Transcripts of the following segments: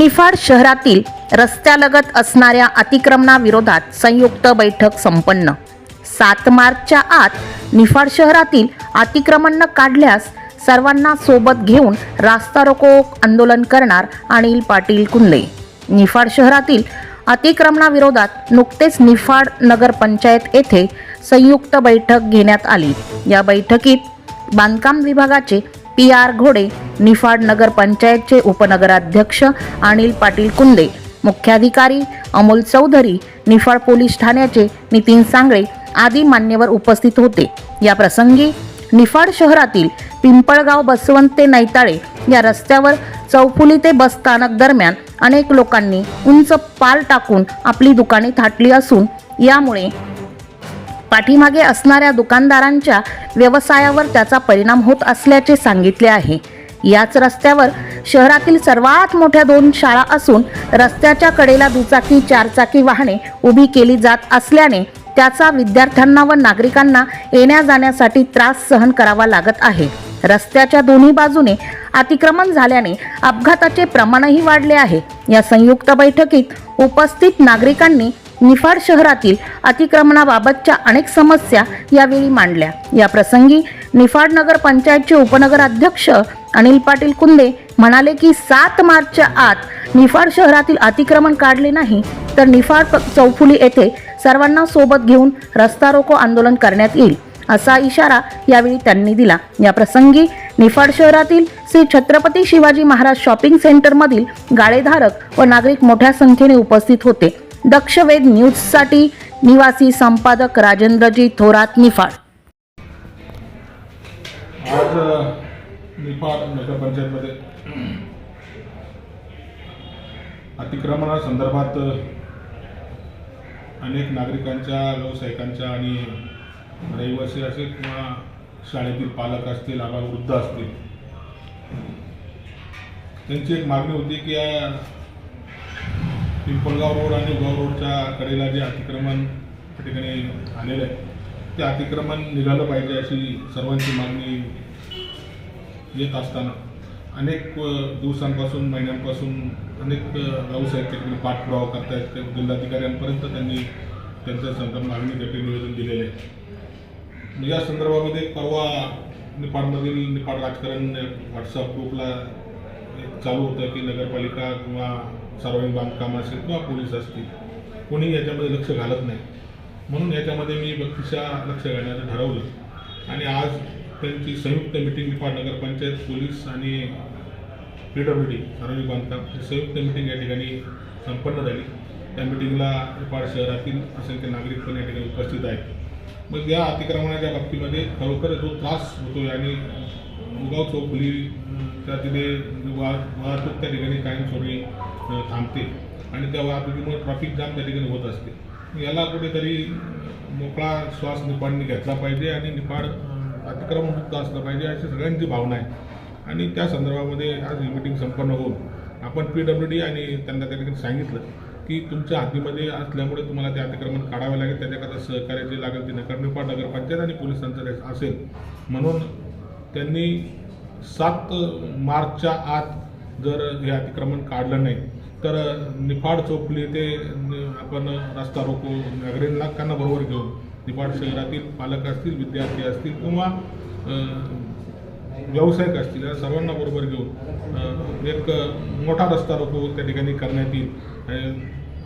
निफाड शहरातील रस्त्यालगत असणाऱ्या अतिक्रमणाविरोधात संयुक्त बैठक संपन्न. सात मार्चच्या आत निफाड शहरातील अतिक्रमण न काढल्यास सर्वांना सोबत घेऊन रास्ता रोको आंदोलन करणार अनिल पाटील कुंडे निफाड शहरातील अतिक्रमणाविरोधात नुकतेच निफाड नगरपंचायत येथे संयुक्त बैठक घेण्यात आली. या बैठकीत बांधकाम विभागाचे पी आर घोडे निफाड नगरपंचायतचे उपनगराध्यक्ष अनिल पाटील कुंदे मुख्याधिकारी अमोल चौधरी निफाड पोलीस ठाण्याचे नितीन सांगळे आदी मान्यवर उपस्थित होते. या प्रसंगी निफाड शहरातील पिंपळगाव बसवंत ते नैताळे या रस्त्यावर चौफुली ते बस स्थानक दरम्यान अनेक लोकांनी उंच पाल टाकून आपली दुकाने थाटली असून यामुळे पाठीमागे असणाऱ्या दुकानदारांच्या व्यवसायावर त्याचा परिणाम होत असल्याचे सांगितले आहे. याच रस्त्यावर शहरातील सर्वात मोठ्या दोन शाळा असून रस्त्याच्या कडेला दुचाकी चारचाकी वाहने उभी केली जात असल्याने त्याचा विद्यार्थ्यांना व नागरिकांना येण्या जाण्यासाठी त्रास सहन करावा लागत आहे. रस्त्याच्या दोन्ही बाजूने अतिक्रमण झाल्याने अपघाताचे प्रमाणही वाढले आहे. या संयुक्त बैठकीत उपस्थित नागरिकांनी निफाड शहरातील अतिक्रमणाबाबतच्या अनेक समस्या यावेळी मांडल्या. या प्रसंगी निफाड नगर पंचायतचे उपनगर अध्यक्ष अनिल पाटील कुंदे म्हणाले की सात मार्चच्या आत निफाड शहरातील अतिक्रमण काढले नाही तर निफाड चौफुली येथे सर्वांना सोबत घेऊन रस्ता रोको आंदोलन करण्यात येईल असा इशारा यावेळी त्यांनी दिला. या प्रसंगी निफाड शहरातील श्री छत्रपती शिवाजी महाराज शॉपिंग सेंटरमधील गाळेधारक व नागरिक मोठ्या संख्येने उपस्थित होते. दक्षवेद न्यूजसाठी निवासी संपादक राजेंद्रजी थोरात निफाड. आज निफाड नगरपंचायतमध्ये अतिक्रमणासंदर्भात अनेक नागरिकांच्या व्यावसायिकांच्या आणि रहिवासी असेल किंवा शाळेतील पालक असतील आबा वृद्ध असतील त्यांची एक मागणी होती की या पिंपळगाव रोड आणि उगाव रोडच्या कडेला जे अतिक्रमण त्या ठिकाणी आलेलं आहे ते अतिक्रमण निघालं पाहिजे अशी सर्वांची मागणी येत असताना अनेक दिवसांपासून महिन्यांपासून अनेक व्यावसायिक त्या पाठपुरावा करतायत. ते जिल्हाधिकाऱ्यांपर्यंत त्यांनी त्यांच्या संदर्भ मागणी त्या निवेदन दिलेलं आहे. या संदर्भामध्ये परवा निपाडमधील निपाड राजकारण व्हॉट्सअप ग्रुपला एक चालू होतं की नगरपालिका किंवा सार्वजनिक बांधकाम असेल किंवा पोलीस असतील कोणी याच्यामध्ये लक्ष घालत नाही. म्हणून याच्यामध्ये मी बक्षिशा लक्ष घालण्याचं ठरवलं. आणि आज त्यांची संयुक्त मिटिंग निफाड नगरपंचायत पोलीस आणि पी डब्ल्यू डी सार्वजनिक बांधकाम ही संयुक्त मिटिंग या ठिकाणी संपन्न झाली. त्या मिटिंगला निपाड शहरातील असंख्य नागरिक पण या ठिकाणी उपस्थित आहेत. मग या अतिक्रमणाच्या बाबतीमध्ये खरोखर जो त्रास होतोय आणि मुगाव चौफुली त्या तिथे म्हणजे वाह वाहतूक त्या ठिकाणी कायमस्वरूपी थांबते. आणि त्या वाहतुकीमुळे ट्रॅफिक जाम त्या ठिकाणी होत असते. याला कुठेतरी मोकळा श्वास निपाडने घेतला पाहिजे आणि निपाड अतिक्रमणमुक्त असलं पाहिजे अशी सगळ्यांची भावना आहे. आणि त्या संदर्भामध्ये आज ही मिटिंग संपन्न होऊन आपण पी डब्ल्यू डी आणि त्यांना त्या ठिकाणी सांगितलं की तुमच्या हातीमध्ये असल्यामुळे तुम्हाला ते अतिक्रमण काढावे लागेल. त्याच्याकरता सहकार्य जे लागेल ते नगर निपाड नगरपंचायत आणि पोलिसांचं असेल. म्हणून त्यांनी सात मार्चच्या आत जर हे अतिक्रमण काढलं नाही तर निफाड चौफुली ते आपण रस्ता रोको नागरिकांना बरोबर घेऊन निफाड शहरातील पालक असतील विद्यार्थी असतील किंवा व्यावसायिक असतील या सर्वांना बरोबर घेऊन एक मोठा रस्ता रोको त्या ठिकाणी करण्यात येईल.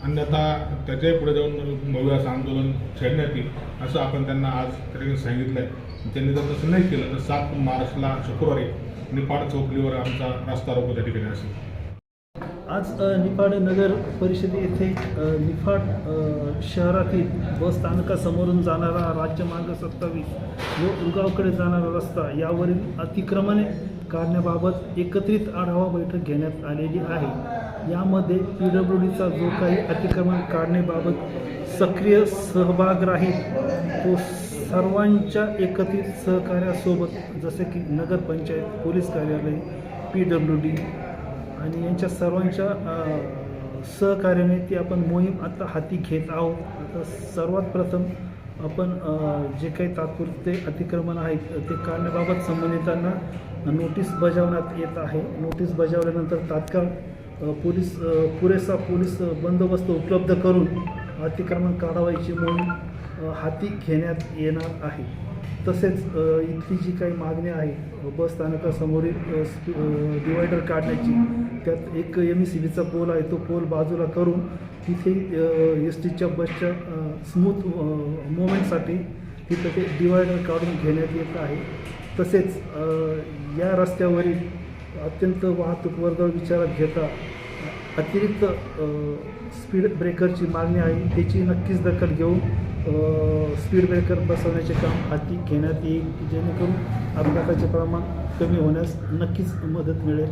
अन्यथा त्याच्याही पुढे जाऊन भव्य असं आंदोलन छेडण्यात येईल असं आपण त्यांना आज त्या ठिकाणी सांगितलं आहे त्यांनी जर तसं नाही केलं तर सात मार्चला शुक्रवारी निपाड चौकलीवर आमचा रस्ता रोको त्या ठिकाणी असेल. आज निफाड नगर परिषदे येथे निफाड शहरातील बस स्थानकासमोरून जाणारा राज्यमार्ग सत्तावीस व उगावकडे जाणारा रस्ता यावरील अतिक्रमणे काढण्याबाबत एकत्रित आढावा बैठक घेण्यात आलेली आहे. यामध्ये पी डब्ल्यू डीचा जो काही अतिक्रमण काढण्याबाबत सक्रिय सहभाग राहील तो सर्वांच्या एकत्रित सहकार्यासोबत जसे की नगरपंचायत पोलीस कार्यालय पी डब्ल्यू डी आणि यांच्या सर्वांच्या सहकार्याने ती आपण मोहीम आता हाती घेत आहोत. आता सर्वात प्रथम आपण जे काही तात्पुरते अतिक्रमण आहेत ते काढण्याबाबत संबंधितांना नोटीस बजावण्यात येत आहे. नोटीस बजावल्यानंतर तात्काळ पोलीस पुरेसा पोलीस बंदोबस्त उपलब्ध करून अतिक्रमण काढावायची म्हणून हाती घेण्यात येणार आहे. तसेच इथली जी काही मागणी आहे बस स्थानकासमोरील डिवायडर काढण्याची त्यात एक एम ई सी बीचा पोल आहे तो पोल बाजूला करून तिथे एस टीच्या बसच्या स्मूथ मुवमेंटसाठी तिथं ते डिवायडर काढून घेण्यात येत आहे. तसेच या रस्त्यावरील अत्यंत वाहतूक वर्दळ विचारात घेता अतिरिक्त स्पीड ब्रेकरची मागणी आहे. त्याची नक्कीच दखल घेऊन स्पीड ब्रेकर बसवण्याचे काम हाती घेण्यात येईल जेणेकरून अपघाताचे प्रमाण कमी होण्यास नक्कीच मदत मिळेल.